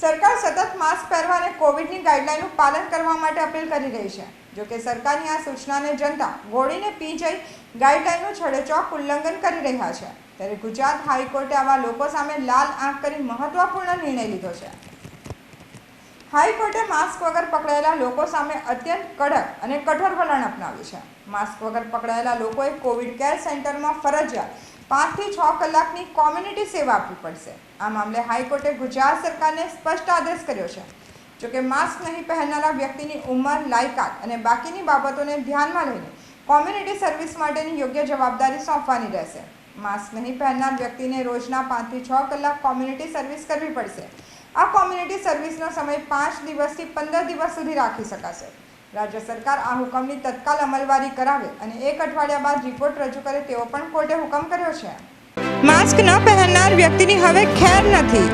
સરકાર સતત માસ્ક પહેરવા અને કોવિડની ગાઈડલાઈનનું પાલન કરવા માટે અપીલ કરી રહી છે. જો કે સરકારની આ સૂચનાને જનતા ગોળીને પી જઈ ગાઈડલાઈનનું છડેચોક ઉલ્લંઘન કરી રહ્યા છે. ત્યારે ગુજરાત હાઈકોર્ટે આવા લોકો સામે લાલ આંખ કરી મહત્વપૂર્ણ નિર્ણય લીધો છે. હાઈકોર્ટે માસ્ક વગર પકડાયેલા લોકો સામે અત્યંત કડક અને કઠોર વલણ અપનાવ્યું છે. માસ્ક વગર પકડાયેલા લોકોએ કોવિડ કેર સેન્ટરમાં ફરજિયાત પાંચથી છ કલાકની કોમ્યુનિટી સેવા આપવી પડશે. આ મામલે હાઈકોર્ટે ગુજરાત સરકારને સ્પષ્ટ આદેશ કર્યો છે. જોકે માસ્ક નહીં પહેરનારા વ્યક્તિની ઉંમર, લાયકાત અને બાકીની બાબતોને ધ્યાનમાં લઈને કોમ્યુનિટી સર્વિસ માટેની યોગ્ય જવાબદારી સોંપવાની રહેશે. માસ્ક નહીં પહેરનાર વ્યક્તિને રોજના પાંચથી છ કલાક કોમ્યુનિટી સર્વિસ કરવી પડશે. આ કોમ્યુનિટી સર્વિસનો સમય પાંચ દિવસથી પંદર દિવસ સુધી રાખી શકાશે. રાજ્ય સરકાર આ હુકમની તત્કાલ અમલવારી કરાવે અને એક અઠવાડિયા બાદ રિપોર્ટ રજૂ કરે તેવો પણ કોર્ટે હુકમ કર્યો છે. માસ્ક ન પહેરનાર વ્યક્તિની હવે ખેર નથી.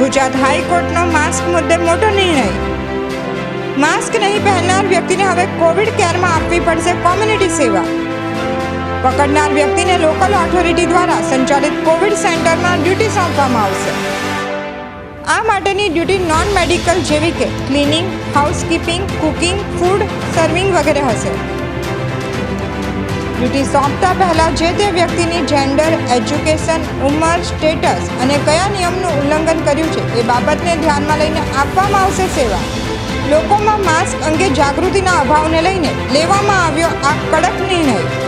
ગુજરાત હાઈકોર્ટનો માસ્ક મુદ્દે મોટો નિર્ણય. માસ્ક નહીં પહેરનાર વ્યક્તિને હવે કોવિડ કેરમાં આપવી પડશે કોમ્યુનિટી સેવા. પકડનાર વ્યક્તિને લોકલ ઓથોરિટી દ્વારા સંચાલિત કોવિડ સેન્ટરમાં ડ્યુટી સોંપવામાં આવશે. આ માટેની ડ્યુટી નોન મેડિકલ જેવી કે cleaning, housekeeping, cooking, food, serving વગેરે હશે. ડ્યુટી સોંપતા પહેલાં જે તે વ્યક્તિની જેન્ડર, એજ્યુકેશન, ઉંમર, સ્ટેટસ અને કયા નિયમનું ઉલ્લંઘન કર્યું છે એ બાબતને ધ્યાનમાં લઈને આપવામાં આવશે સેવા. લોકોમાં માસ્ક અંગે જાગૃતિના અભાવને લઈને લેવામાં આવ્યો આ કડક નિર્ણય.